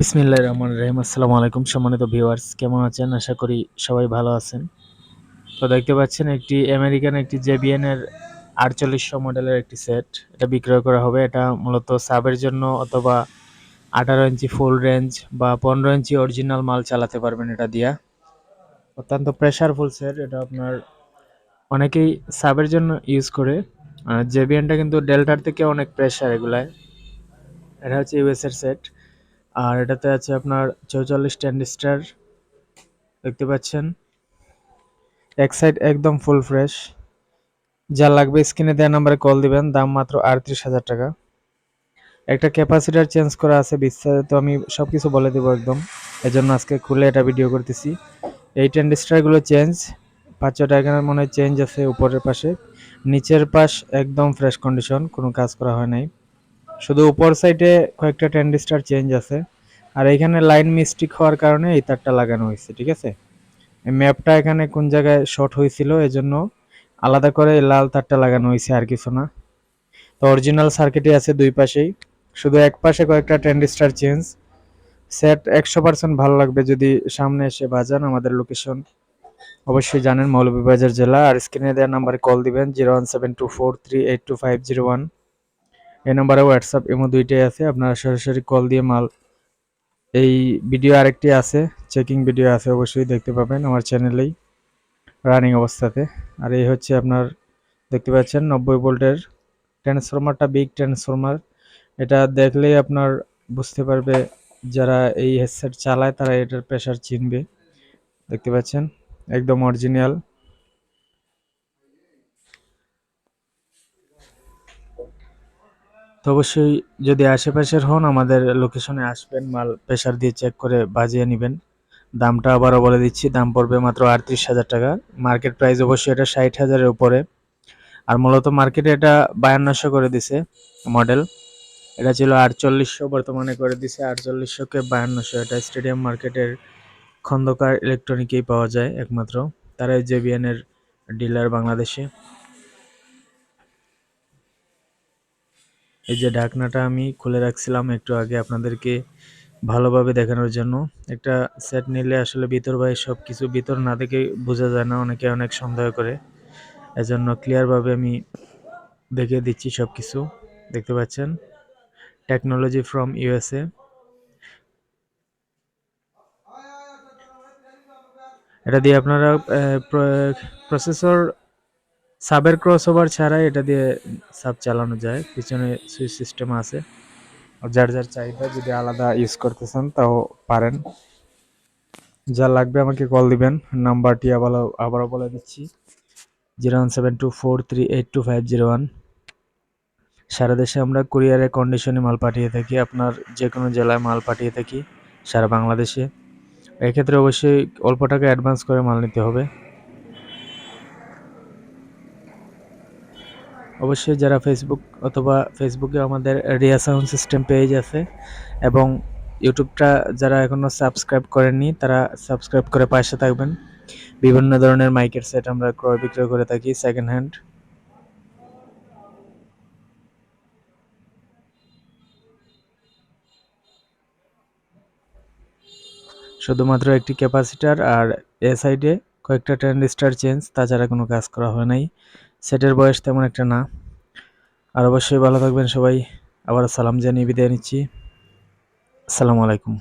বিসমিল্লাহির রহমান রহিম। আসসালামু আলাইকুম সম্মানিত ভিউয়ার্স, কেমন আছেন? আশা করি সবাই ভালো আছেন। তো দেখতে পাচ্ছেন একটি আমেরিকান একটি জেবিএন এর আটচল্লিশশো মডেলের একটি সেট। এটা বিক্রয় করা হবে। এটা মূলত সাবের জন্য অথবা আঠারো ইঞ্চি ফুল রেঞ্জ বা পনেরো ইঞ্চি অরিজিনাল মাল চালাতে পারবেন এটা দিয়া। অত্যন্ত প্রেশারফুল সেট এটা আপনার অনেকেই সাবের জন্য ইউজ করে। জেবিএনটা কিন্তু ডেল্টার থেকে অনেক প্রেশার এগুলায়। এটা হচ্ছে ইউএসের সেট আর এটাতে আছে আপনার চৌচল্লিশ স্টার, দেখতে পাচ্ছেন। এক সাইড একদম ফুল ফ্রেশ। যা লাগবে স্ক্রিনে দেওয়া নাম্বারে কল দিবেন, দাম মাত্র আটত্রিশ হাজার টাকা। একটা ক্যাপাসিটার চেঞ্জ করা আছে বিস্তারিত, আমি সব কিছু বলে দেবো একদম। এজন্য আজকে খুলে এটা ভিডিও করতেছি। এই ট্যান্ডিস্টারগুলো চেঞ্জ পাঁচ ছটা এখানে মনে হয় চেঞ্জ আছে উপরের পাশে। নিচের পাশ একদম ফ্রেশ কন্ডিশন কোনো কাজ করা হয় নাই। শুধু উপর সাইডে কয়েকটা ট্যান্ডিস্টার চেঞ্জ আছে। আর এখানে লাইন মিস্টেক হওয়ার কারণে এই তারটা লাগানো হয়েছে, ঠিক আছে? ম্যাপটা এখানে কোন জায়গায় শর্ট হয়েছিল, এজন্য আলাদা করে লাল তারটা লাগানো হয়েছে আর কিছু না। তো অরিজিনাল সার্কিটে আছে দুই পাশেই। শুধু এক পাশে কয়েকটা ট্যান্ডিস্টার চেঞ্জ। সেট একশো পার্সেন্ট ভালো লাগবে যদি সামনে এসে বাজান আমাদের লোকেশন। অবশ্যই জানেন মৌলভীবাজার জেলা, আর স্ক্রিনে দেওয়ার নাম্বারে কল দিবেন zero one seven two four three eight two five zero one. এই নাম্বারে হোয়াটসঅ্যাপ এমো দুইটাই আছে, আপনারা সরাসরি কল দিয়ে মাল এই ভিডিও আরেকটি আছে চেকিং ভিডিও আছে, অবশ্যই দেখতে পাবেন আমার চ্যানেলেই রানিং অবস্থাতে। আর এই হচ্ছে আপনার, দেখতে পাচ্ছেন নব্বই ভোল্টের ট্রান্সফরমারটা বিগ ট্রান্সফরমার এটা দেখলেই আপনার বুঝতে পারবে যারা এই হেডসেট চালায়, তারা এটার প্রেশার চিনবে। দেখতে পাচ্ছেন, একদম অরিজিনাল অবশ্যই যদি আশেপাশের হন, আমাদের লোকেশনে আসবেন, মাল প্রেশার দিয়ে চেক করে বাজিয়ে নেবেন। দামটা আবারও বলে দিচ্ছি, দাম পড়বে মাত্র আটত্রিশ হাজার টাকা। মার্কেট প্রাইস অবশ্যই এটা ষাট হাজারের উপরে। আর মূলত মার্কেটে এটা বায়ান্নশো করে দিছে মডেল এটা ছিল আটচল্লিশশো বর্তমানে করে দিছে, আটচল্লিশশোকে বায়ান্নশো। এটা স্টেডিয়াম মার্কেটের খন্দকার ইলেকট্রনিকেই পাওয়া যায় একমাত্র। তারাই জেবিএনের ডিলার বাংলাদেশে। এই যে ঢাকনাটা আমি খুলে রাখছিলাম একটু আগে আপনাদেরকে ভালোভাবে দেখানোর জন্য। একটা সেট নিলে আসলে ভিতর বাই সব কিছু ভিতর না দেখে বোঝা যায় না, অনেকে অনেক সন্দেহ করে। এজন্য ক্লিয়ারভাবে আমি দেখিয়ে দিচ্ছি সব কিছু দেখতে পাচ্ছেন? টেকনোলজি ফ্রম ইউএসএ এটা দিয়ে আপনারা প্রসেসর সাবের ক্রস ওভার ছাড়াই এটা দিয়ে সাব চালানো যায়। পিছনে সুইচ সিস্টেম আছে। যার যার চাহিদা, যদি আলাদা ইউজ করতে চান তাও পারেন। যা লাগবে আমাকে কল দিবেন। নাম্বারটি আবার আবারও বলে দিচ্ছি। Zero one seven two four three eight two five zero one সারা দেশে আমরা কুরিয়ারে কন্ডিশনে মাল পাঠিয়ে থাকি। আপনার যে কোনো জেলায় মাল পাঠিয়ে থাকি, সারা বাংলাদেশে। এক্ষেত্রে অবশ্যই অল্প টাকা অ্যাডভান্স করে মাল নিতে হবে। অবশ্যই যারা ফেসবুক অথবা ফেসবুকে আমাদের রিয়া সাউন্ড সিস্টেম পেজ আছে এবং ইউটিউবটা যারা এখনও সাবস্ক্রাইব করেননি, তারা সাবস্ক্রাইব করে পাশে থাকবেন। বিভিন্ন ধরনের মাইকের সেট আমরা ক্রয় বিক্রয় করে থাকি সেকেন্ড হ্যান্ড শুধুমাত্র একটি ক্যাপাসিটার আর এ সাইডে কয়েকটা ট্রানজিস্টার চেঞ্জ তাছাড়া কোনো কাজ করা হয় নাই। সেটের বয়স তেমন একটা না। আর অবশ্যই ভালো থাকবেন সবাই। আবার সালাম জানিয়ে বিদায় নিচ্ছি। আসসালামু আলাইকুম।